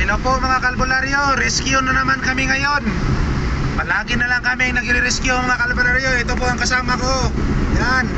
Hello po mga kalbularyo, rescue na naman kami ngayon. Palagi na lang kami nagre-rescue mga kalbularyo. Ito po ang kasama ko. Yan.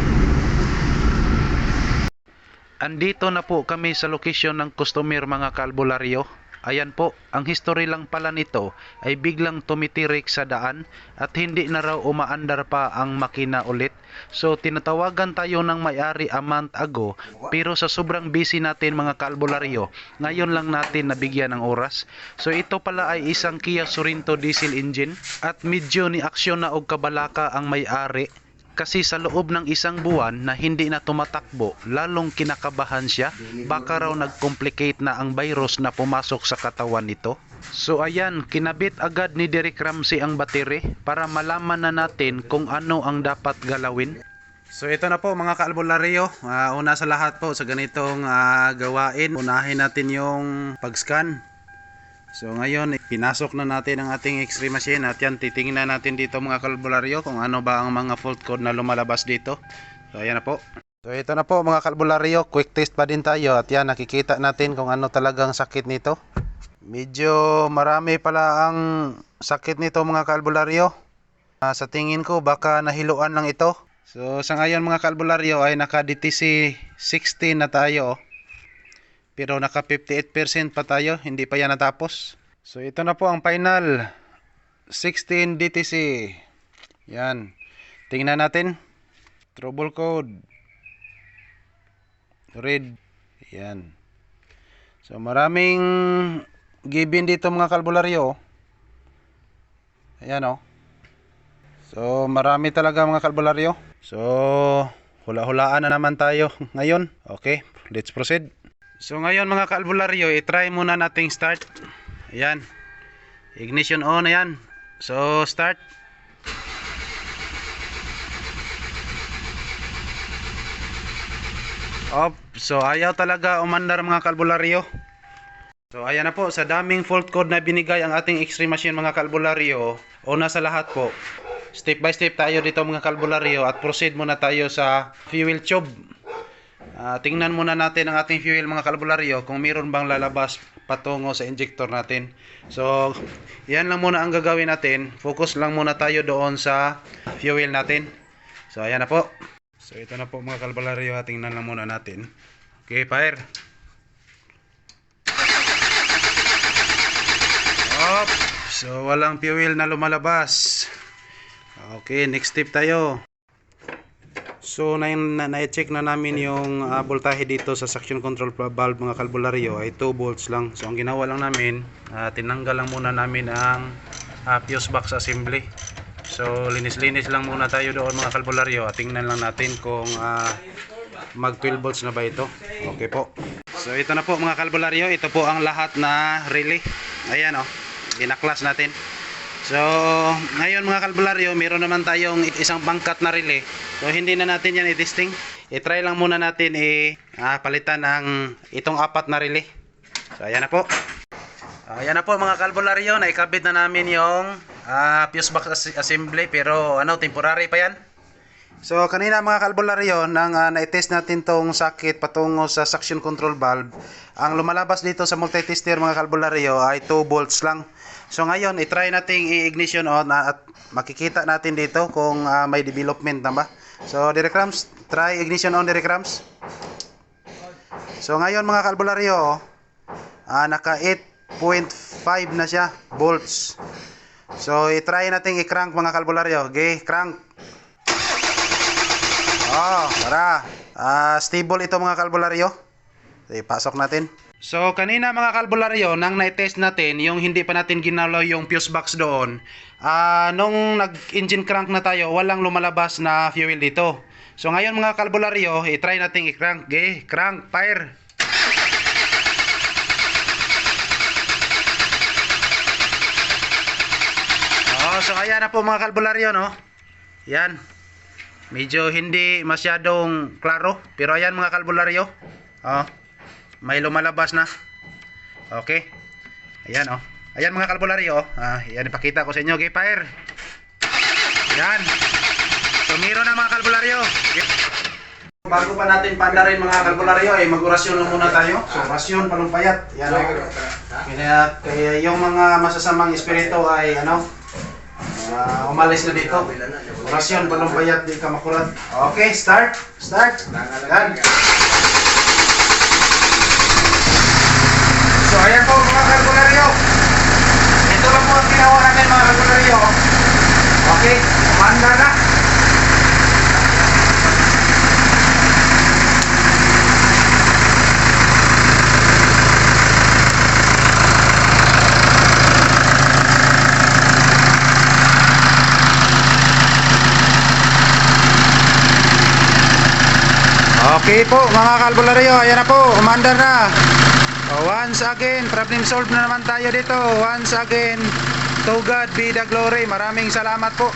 Andito na po kami sa location ng customer mga kalbularyo. Ayan po, ang history lang pala nito ay biglang tumitirik sa daan at hindi na raw umaandar pa ang makina ulit. So tinatawagan tayo ng may-ari a month ago pero sa sobrang busy natin mga kalbularyo, ngayon lang natin nabigyan ng oras. So ito pala ay isang Kia Sorento diesel engine at medyo ni aksyon na og kabalaka ang may-ari kasi sa loob ng isang buwan na hindi na tumatakbo, lalong kinakabahan siya. Baka raw nag-complicate na ang virus na pumasok sa katawan nito. So ayan, kinabit agad ni Derek Ramsey ang battery para malaman na natin kung ano ang dapat galawin. So ito na po mga kaalbularyo, Ah, una sa lahat po sa ganitong ah, gawain, unahin natin yung pag-scan. So ngayon, pinasok na natin ang ating x-ray machine at yan, titingnan natin dito mga kalbularyo kung ano ba ang mga fault code na lumalabas dito. So ayan na po. So ito na po mga kalbularyo, quick test pa din tayo at yan, nakikita natin kung ano talagang sakit nito. Medyo marami pala ang sakit nito mga kalbularyo. Ah, sa tingin ko baka nahiluan lang ito. So sa ngayon mga kalbularyo ay naka DTC 16 na tayo. Pero naka 58% pa tayo, hindi pa yan natapos. So ito na po ang final 16 DTC. Yan. Tingnan natin. Trouble code. Red. Yan. So maraming given dito mga kalbularyo. Ayan oh. So marami talaga mga kalbularyo. So hula-hulaan na naman tayo ngayon. Okay, let's proceed. So ngayon mga kalbularyo, i-try muna nating start. Ayan. Ignition on, ayan. So start. Op, so ayaw talaga umandar mga kalbularyo. So ayan na po, sa daming fault code na binigay ang ating x-ray machine mga kalbularyo, una sa lahat po, step by step tayo dito mga kalbularyo at proceed muna tayo sa fuel tube. Ah, tingnan muna natin ang ating fuel mga kalbularyo kung mayroon bang lalabas patungo sa injector natin. So, yan lang muna ang gagawin natin. Focus lang muna tayo doon sa fuel natin. So, ayan na po. So, ito na po mga kalbularyo. Tingnan lang muna natin. Okay, fire. Op. So, walang fuel na lumalabas. Okay, next step tayo. So na, na, na-check na namin yung ah, voltahe dito sa suction control valve mga kalbularyo ay 2 volts lang. So ang ginawa lang namin, ah, tinanggal lang muna namin ang ah, fuse box assembly. So linis-linis lang muna tayo doon mga kalbularyo at tingnan lang natin kung ah, mag 12 volts na ba ito. Okay po. So ito na po mga kalbularyo, ito po ang lahat na relay. Ayan oh, ginaklas natin. So, ngayon mga kalbularyo, meron naman tayong isang bangkat na relay. So, hindi na natin yan i-testing. I-try lang muna natin i-palitan ang itong apat na relay. So, ayan na po. Ayan na po mga kalbularyo, naikabit na namin yung ah, fuse box as- assembly pero ano, temporary pa yan. So kanina mga kalbularyo, nang uh, na-test natin tong sakit patungo sa suction control valve, ang lumalabas dito sa multitester mga kalbularyo ay 2 volts lang. So ngayon, i-try nating i-ignition on ah, at makikita natin dito kung ah, may development na ba. So Direct Rams, try ignition on Direct Rams. So ngayon mga kalbularyo, ah, naka 8.5 na siya volts. So i-try nating i-crank mga kalbularyo. Okay, crank. Oh, para. Ah, stable ito mga kalbularyo. So, ipasok natin. So, kanina mga kalbularyo, nang na-test natin, yung hindi pa natin ginalaw yung fuse box doon, ah, nung nag-engine crank na tayo, walang lumalabas na fuel dito. So, ngayon mga kalbularyo, i-try natin i-crank. Okay, crank, fire. Oh, so ayan na po mga kalbularyo, no? Yan. Medyo hindi masyadong klaro. Pero ayan mga kalbularyo. Oh, may lumalabas na. Okay. Ayan oh. Ayan mga kalbularyo. Oh. Ah, yan ipakita ko sa inyo. Okay, fire. Yan. So meron na mga kalbularyo. Okay. bago pa natin pandarin mga kalbularyo, ay mag-orasyon lang muna tayo. So, orasyon, palumpayat. Yan o. Kaya, kaya yung mga masasamang espiritu ay ano, ah, umalis na dito. Orasyon, palumpayat, di ka makurat. Okay, start. Start. Yan. So, ayan po mga kalbularyo. Ito lang po ang ginawa natin mga kalbularyo. Okay, kumanda na. Okay po mga kalbularyo, ayan na po, umandar na. Once again, problem solved na naman tayo dito. Once again, to God be the glory. Maraming salamat po.